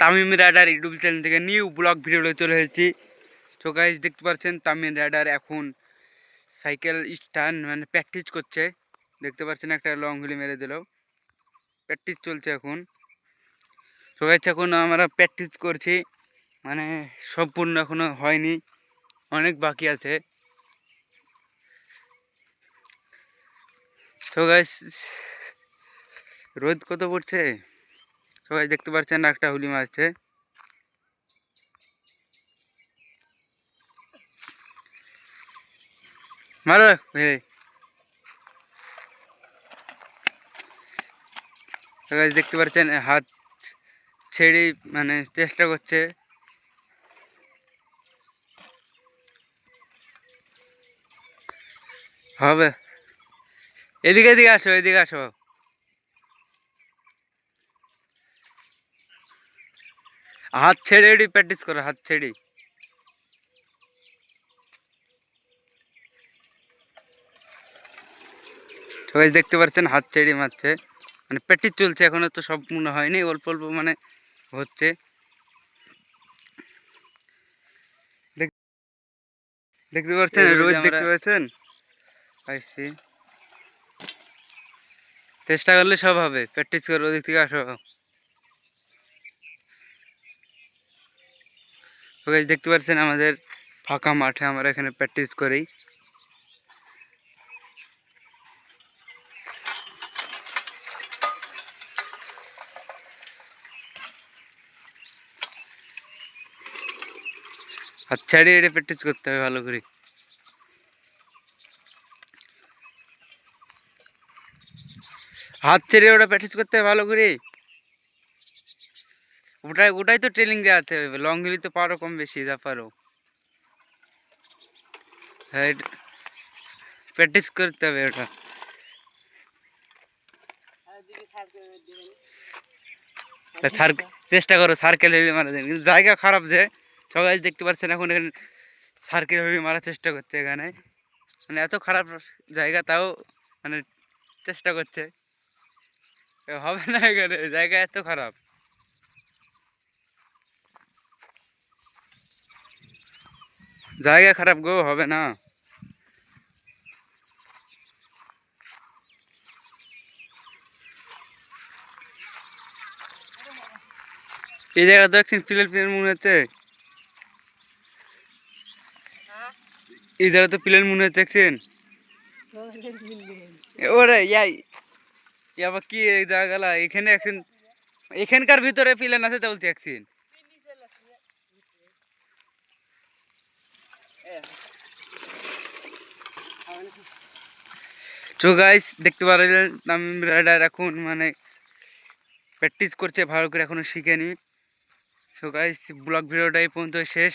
Tamim rider YouTube channel থেকে new blog video চলে এসেছি। তো গাইজ দেখতে পাচ্ছেন, তামিম রাইডার এখন সাইকেল স্টান মানে প্র্যাকটিস করছে। দেখতে পাচ্ছেন, একটা লং হুলি মেরে দিল। প্র্যাকটিস চলছে এখন। তো গাইজ এখন আমরা প্র্যাকটিস করছি। মানে সম্পূর্ণ এখনও হয়নি। অনেক বাকি আছে। তো গাইজ রোদ কত পড়ছে? সবাই দেখতে পাচ্ছেন একটা হুলি মারছে মারো ভাই সবাই দেখতে পাচ্ছেন, হাত ছেড়ে মানে চেষ্টা করছে। হবে। এদিকে এদিকে আসো এদিকে আসো। হাত ছেড়ে এডি প্র্যাকটিস করো হাত ছেড়ে। সবাই দেখতে পাচ্ছেন হাত ছেড়ে মারছে। মানে প্র্যাকটিস চলছে এখনও তো সম্পূর্ণ হয়নি অল্প অল্প মানে হচ্ছে। দেখ- দেখতে পাচ্ছেন আমরা- দেখতে পাচ্ছেন? আইসি চেষ্টা করলে সব হবে প্র্যাকটিস করো ওদিক থেকে আসো। তো দেখতে পাচ্ছেন আমাদের ফাঁকা মাঠে আমরা এখানে প্র্যাকটিস করি। হাত ছাড়িয়ে এটা প্র্যাকটিস করতে হবে ভালো করে। হাত ছেড়ে ওটা প্র্যাকটিস করতে হবে ভালো করে। ওটাই ওটাই তো ট্রেনিং দেওয়াতে হবে। লং হিলি তো পারো কম বেশি, যা পারো। প্র্যাকটিস করতে হবে ওটা। সার চেষ্টা করো সার্কেল হেভি মারা যায় কিন্তু জায়গা খারাপ যে, সবাই দেখতে পাচ্ছেন এখন এখানে সার্কেল হেভি মারার চেষ্টা করছে এখানে। মানে এত খারাপ জায়গা, তাও মানে চেষ্টা করছে। হবে না এখানে, জায়গা এত খারাপ। জায়গা খারাপ গো হবে না এই জায়গা তো একদিন প্লেন প্লেন মনে হচ্ছে এই জায়গা তো প্লেন মনে হচ্ছে একদিন ওরে ইয়াই ই আবার কি এই জায়গালা এখানে একদিন এখানকার ভিতরে প্লেন আছে তো বলছি একদিন তো গাইস দেখতে পারলেন, আমি রাইডার এখন মানে প্র্যাকটিস করছে, ভালো করে এখনও শিখেনি। তো গাইস ব্লগ ভিডিওটা এই পর্যন্ত শেষ।